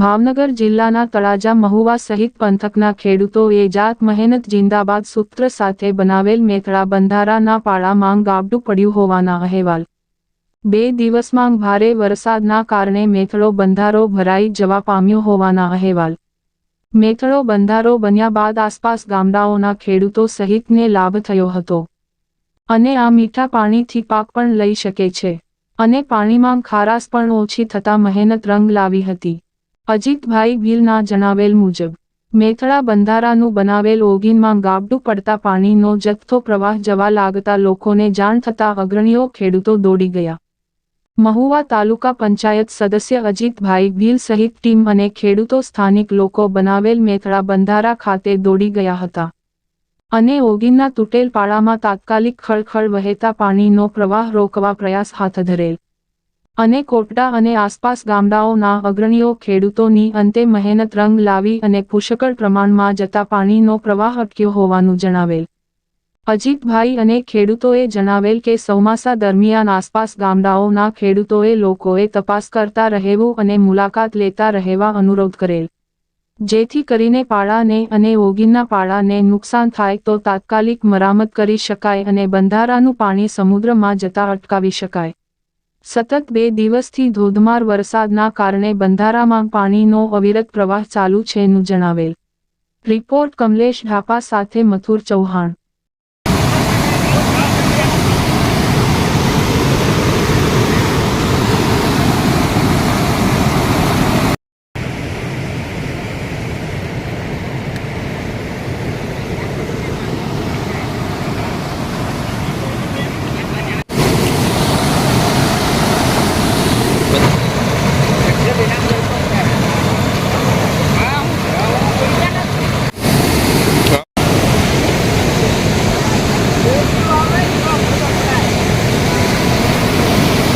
ભાવનગર જિલ્લાના તળાજા મહુવા સહિત પંથકના ખેડૂતોએ જાત મહેનત જિંદાબાદ સૂત્ર સાથે બનાવેલ મેથળા બંધારાના પાળામાં ગાબડું પડ્યું હોવાના અહેવાલ. બે દિવસમાં ભારે વરસાદના કારણે મેથળો બંધારો ભરાઈ જવા પામ્યો હોવાના અહેવાલ. મેથળો બંધારો બન્યા બાદ આસપાસ ગામડાઓના ખેડૂતો સહિતને લાભ થયો હતો. અને આ મીઠા પાણીથી પાક પણ લઈ શકે છે. અને પાણીમાં ખારાશ પણ ઓછી થતા મહેનત રંગ લાવી હતી. અજીતભાઈ ભીલના જણાવેલ મુજબ, મેથળા બંધારાનું બનાવેલ ઓગીનમાં ગાબડું પડતા પાણીનો જથ્થો પ્રવાહ જવા લાગતા લોકોને જાણ થતા અગ્રણીઓ ખેડૂતો દોડી ગયા. મહુવા તાલુકા પંચાયત સદસ્ય અજીતભાઈ ભીલ સહિત ટીમ અને ખેડૂતો સ્થાનિક લોકો બનાવેલ મેથળા બંધારા ખાતે દોડી ગયા હતા. અને ઓગીનના તૂટેલ પાળામાં તાત્કાલિક ખળખળ વહેતા પાણીનો પ્રવાહ રોકવા પ્રયાસ હાથ ધરેલ. અને કોટડા અને આસપાસ ગામડાઓના અગ્રણીઓ ખેડૂતોની અંતે મહેનત રંગ લાવી અને પુષ્કળ પ્રમાણમાં જતા પાણીનો પ્રવાહ અટક્યો હોવાનું જણાવેલ. અજીતભાઈ અને ખેડૂતોએ જણાવેલ કે ચોમાસા દરમિયાન આસપાસ ગામડાઓના ખેડૂતોએ લોકોએ તપાસ કરતા રહેવું અને મુલાકાત લેતા રહેવા અનુરોધ કરેલ. જેથી કરીને પાળાને અને ઓગીનના પાળાને નુકસાન થાય તો તાત્કાલિક મરામત કરી શકાય અને બંધારાનું પાણી સમુદ્રમાં જતા અટકાવી શકાય. સતત બે દિવસથી ધોધમાર વરસાદના કારણે બંધારામાં પાણીનો અવિરત પ્રવાહ ચાલુ છેનું જણાવેલ. રિપોર્ટ કમલેશ ઢાપા સાથે મથુર ચૌહાણ.